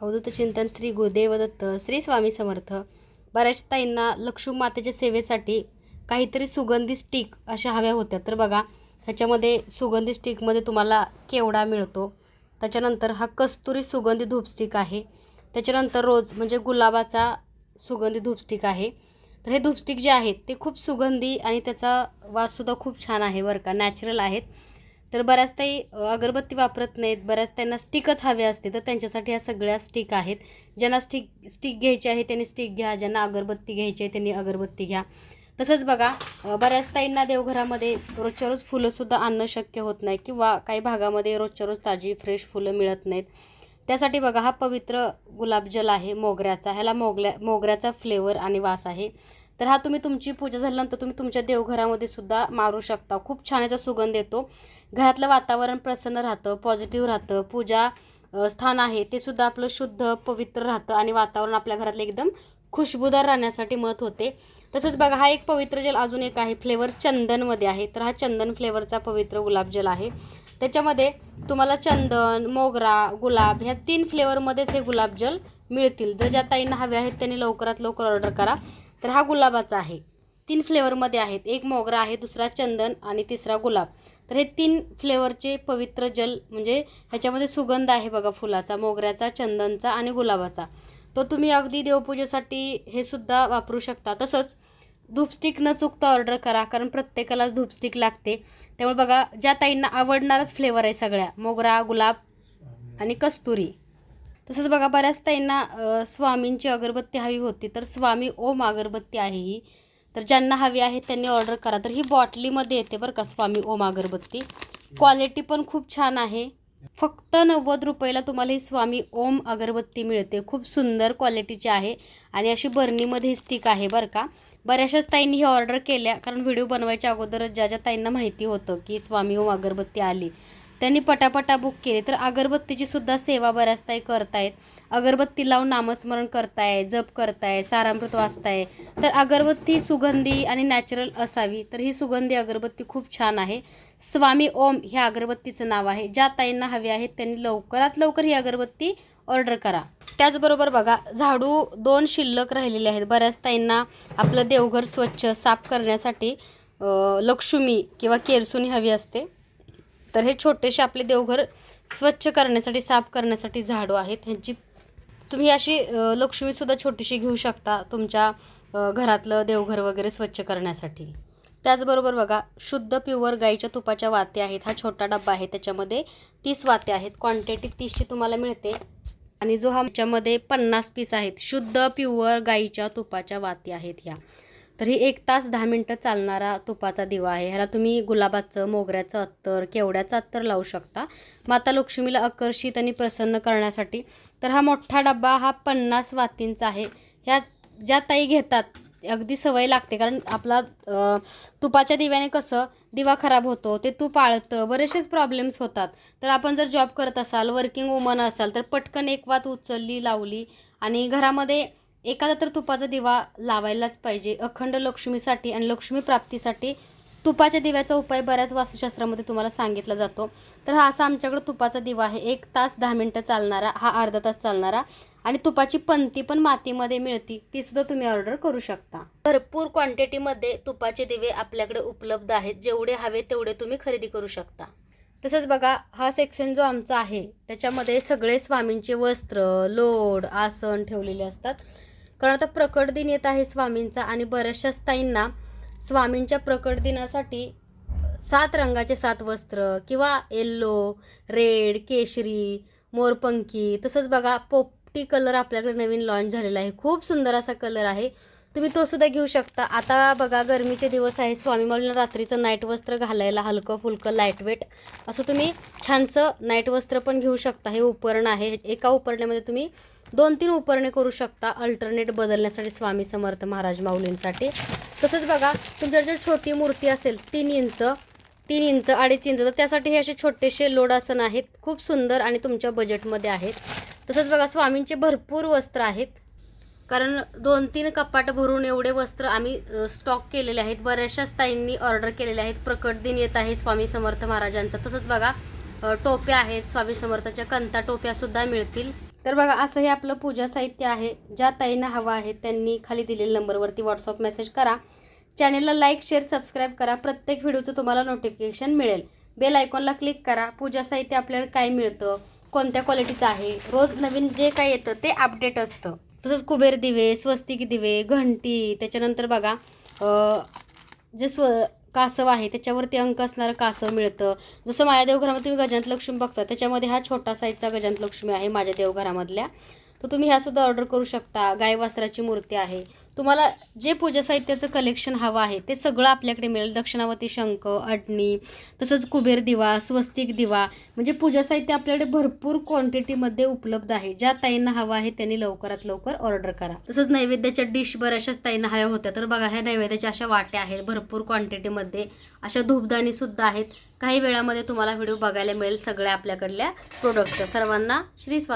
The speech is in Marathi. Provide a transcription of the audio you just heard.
अवधूत चिंतन श्री गुरुदेव दत्त श्री स्वामी समर्थ. बऱ्याच ताईंना लक्ष्मी मातेच्या सेवेसाठी काहीतरी सुगंधी स्टिक अशा हव्या होत्या. तर बघा ह्याच्यामध्ये सुगंधी स्टिकमध्ये तुम्हाला केवडा मिळतो. त्याच्यानंतर हा कस्तुरी सुगंधी धूपस्टिक आहे. त्याच्यानंतर रोज म्हणजे गुलाबाचा सुगंधी धूपस्टिक आहे. तर हे धूपस्टिक जे आहेत ते खूप सुगंधी आणि त्याचा वाससुद्धा खूप छान आहे बरं का. नॅचरल आहेत. तर बऱ्याच ताई अगरबत्ती वापरत नाहीत बऱ्याच त्यांना स्टिकच हवे असते तर त्यांच्यासाठी ह्या सगळ्या स्टिक आहेत. ज्यांना स्टिक स्टिक घ्यायची आहे त्यांनी स्टिक घ्या ज्यांना अगरबत्ती घ्यायची आहे त्यांनी अगरबत्ती घ्या. तसंच बघा अ, बऱ्याच ताईंना देवघरामध्ये रोजच्या रोज फुलंसुद्धा आणणं शक्य होत नाही किंवा काही भागामध्ये रोजच्या रोज ताजी फ्रेश फुलं मिळत नाहीत. त्यासाठी बघा हा पवित्र गुलाबजल आहे मोगऱ्याचा. ह्याला मोगल्या मोगऱ्याचा फ्लेवर आणि वास आहे. तर हा तुम्ही तुमची पूजा झाल्यानंतर तुम्ही तुमच्या देवघरामध्ये सुद्धा मारू शकता. खूप छान याचा सुगंध येतो. घरातलं वातावरण प्रसन्न राहतं पॉझिटिव्ह राहतं. पूजा स्थान आहे ते सुद्धा आपलं शुद्ध पवित्र राहतं आणि वातावरण आपल्या घरातलं एकदम खुशबूदार राहण्यासाठी मत होते. तसंच बघा हा एक पवित्र जल अजून एक आहे फ्लेवर चंदनमध्ये आहे. तर हा चंदन फ्लेवरचा पवित्र गुलाबजल आहे. त्याच्यामध्ये तुम्हाला चंदन मोगरा गुलाब ह्या तीन फ्लेवरमध्येच हे गुलाबजल मिळतील. जर ज्या ताईंना हवे आहेत त्यांनी लवकरात लवकर ऑर्डर करा. तर हा गुलाबाचा आहे. तीन फ्लेवरमध्ये आहेत. एक मोगरा आहे दुसरा चंदन आणि तिसरा गुलाब. तर हे तीन फ्लेवरचे पवित्र जल म्हणजे ह्याच्यामध्ये सुगंध आहे बघा फुलाचा मोगऱ्याचा चंदनचा आणि गुलाबाचा. तो तुम्ही अगदी देवपूजेसाठी हे सुद्धा वापरू शकता. तसंच धूपस्टिक न चुकता ऑर्डर करा कारण प्रत्येकालाच धूपस्टिक लागते. त्यामुळे बघा ज्या ताईंना आवडणारच फ्लेवर आहे सगळ्या मोगरा गुलाब आणि कस्तुरी. तसंच बघा बऱ्याच ताईंना स्वामींची अगरबत्ती हवी होती. तर स्वामी ओम अगरबत्ती आहे ही. तर ज्यांना हवी आहे त्यांनी ऑर्डर करा. तर ही बॉटलीमध्ये येते बरं का स्वामी ओम अगरबत्ती. क्वालिटी पण खूप छान आहे. फक्त नव्वद रुपयाला तुम्हाला ही स्वामी ओम अगरबत्ती मिळते. खूप सुंदर क्वालिटीची आहे आणि अशी बर्नीमध्ये स्टिक आहे बरं का. बऱ्याचशाच ताईंनी ही ऑर्डर केल्या. कारण व्हिडिओ बनवायच्या अगोदरच ज्या ज्या ताईंना माहिती होतं की स्वामी ओम अगरबत्ती आली. त्यांनी पटापटा बुक केले. तर अगरबत्तीची सुद्धा सेवा बऱ्याच ताई करतायत. अगरबत्ती लावून नामस्मरण करताय जप करताय सारामृत वाचताय तर अगरबत्ती सुगंधी आणि नॅचरल असावी तर ही सुगंधी अगरबत्ती खूप छान आहे. स्वामी ओम ह्या अगरबत्तीचं नाव आहे. ज्या ताईंना हवी आहेत त्यांनी लवकरात लवकर ही अगरबत्ती ऑर्डर करा. त्याचबरोबर बघा झाडू दोन शिल्लक राहिलेले आहेत. बऱ्याच ताईंना आपलं देवघर स्वच्छ साफ करण्यासाठी लक्ष्मी किंवा केरसुनी हवी असते. तर हे छोटेसे आपले देवघर स्वच्छ करण्यासाठी साफ करण्यासाठी झाडू आहेत. ह्यांची तुम्ही अशी लक्ष्मीसुद्धा छोटीशी घेऊ शकता तुमच्या घरातलं देवघर वगैरे स्वच्छ करण्यासाठी. त्याचबरोबर बघा शुद्ध प्युअर गाईच्या तुपाच्या वाते आहेत. हा छोटा डब्बा आहे. त्याच्यामध्ये तीस वाते आहेत. क्वांटिटी तीसची तुम्हाला मिळते. आणि जो हा ह्याच्यामध्ये पन्नास पीस आहेत. शुद्ध प्युअर गाईच्या तुपाच्या वाती आहेत ह्या. तर ही एक तास दहा मिनटं चालणारा तुपाचा दिवा आहे. ह्याला तुम्ही गुलाबाचं मोगऱ्याचं अत्तर केवड्याचं अत्तर लावू शकता. माता लक्ष्मीला आकर्षित आणि प्रसन्न करण्यासाठी. तर हा मोठा डब्बा हा पन्नास वातींचा आहे. ह्या ज्या ताई घेतात अगदी सवय लागते. कारण आपला तुपाच्या दिव्याने कसं दिवा खराब होतो ते तूप आळतं बरेचसेच प्रॉब्लेम्स होतात. तर आपण जर जॉब करत असाल वर्किंग वुमन असाल तर पटकन एक वात उचलली लावली आणि घरामध्ये एखादा तर तुपाचा दिवा लावायलाच पाहिजे. अखंड लक्ष्मीसाठी आणि लक्ष्मी प्राप्तीसाठी तुपाच्या दिव्याचा उपाय बऱ्याच वास्तुशास्त्रामध्ये तुम्हाला सांगितला जातो. तर हा असा आमच्याकडे तुपाचा दिवा आहे. एक तास दहा मिनटं चालणारा हा अर्धा तास चालणारा आणि तुपाची पंती पण मातीमध्ये मिळती. ती सुद्धा तुम्ही ऑर्डर करू शकता. भरपूर क्वांटिटीमध्ये तुपाचे दिवे आपल्याकडे उपलब्ध आहेत. जेवढे हवे तेवढे तुम्ही खरेदी करू शकता. तसंच बघा हा सेक्शन जो आमचा आहे त्याच्यामध्ये सगळे स्वामींचे वस्त्र लोड आसन ठेवलेले असतात. कारण आता प्रकट दिन येत आहे स्वामींचा आणि बऱ्याचशा ताईंना स्वामींच्या प्रकट दिनासाठी सात रंगाचे सात वस्त्र किंवा येल्लो रेड केशरी मोरपंखी तसंच बघा पोपटी कलर आपल्याकडे नवीन लॉन्च झालेला आहे. खूप सुंदर असा कलर आहे. तुम्ही तो सुद्धा घेऊ शकता. आता बघा गरमीचे दिवस आहे स्वामी माऊलींना रात्रीचं नाईट वस्त्र घालायला हलकं फुलकं लाईटवेट असं तुम्ही छानसं नाईट वस्त्र पण घेऊ शकता. हे उपकरण आहे. एका उपरण्यामध्ये तुम्ही दोन तीन उपरणे करू शकता. अल्टरनेट बदलण्यासाठी स्वामी समर्थ महाराज माऊलींसाठी. तसंच बघा तुमच्या जर छोटी मूर्ती असेल तीन इंच तीन इंच अडीच इंच तर त्यासाठी हे असे छोटेसे लोडासन आहेत. खूप सुंदर आणि तुमच्या बजेटमध्ये आहेत. तसंच बघा स्वामींचे भरपूर वस्त्र आहेत. कारण दोन तीन कपाट भरून एवढे वस्त्र आम्ही स्टॉक केलेले आहेत. बऱ्याचशाच ताईंनी ऑर्डर केलेले आहेत. प्रकट दिन येत आहे स्वामी समर्थ महाराजांचा. तसंच बघा टोप्या आहेत. स्वामी समर्थाच्या कंता टोप्यासुद्धा मिळतील. तर बघा असं हे आपलं पूजा साहित्य आहे. ज्या ताईंना हवं आहे त्यांनी खाली दिलेल्या नंबरवरती व्हॉट्सअप मेसेज करा. चॅनेलला लाईक शेअर सबस्क्राईब करा. प्रत्येक व्हिडिओचं तुम्हाला नोटिफिकेशन मिळेल. बेल आयकॉनला क्लिक करा. पूजा साहित्य आपल्याला काय मिळतं? कोणत्या क्वालिटीचं आहे? रोज नवीन जे काय येतं ते अपडेट असतं. तसंच कुबेर दिवे स्वस्तिक दिवे घंटी त्याच्यानंतर बघा जे स्व कासव आहे त्याच्यावरती अंक असणारं कासव मिळतं. जसं माझ्या देवघरामध्ये तुम्ही गजांत लक्ष्मी बघता त्याच्यामध्ये हा छोटा साईजचा गजांत लक्ष्मी आहे माझ्या देवघरामधल्या. तर तुम्ही ह्यासुद्धा ऑर्डर करू शकता. गायवासराची मूर्ती आहे. तुम्हाला जे पूजा साहित्याचं कलेक्शन हवं आहे ते सगळं आपल्याकडे मिळेल. दक्षिणावती शंख अडणी तसंच कुबेर दिवा स्वस्तिक दिवा. म्हणजे पूजा साहित्य आपल्याकडे भरपूर क्वांटिटीमध्ये उपलब्ध आहे. ज्या ताईंना हवं आहे त्यांनी लवकरात लवकर ऑर्डर करा. तसंच नैवेद्याच्या डिशभर अशाच ताईंना हव्या होत्या तर बघा ह्या नैवेद्याच्या अशा वाट्या आहेत भरपूर क्वांटिटीमध्ये अशा धूपदाणीसुद्धा आहेत. काही वेळामध्ये तुम्हाला व्हिडिओ बघायला मिळेल सगळ्या आपल्याकडल्या प्रोडक्टच्या सर्वांना श्री स्वामी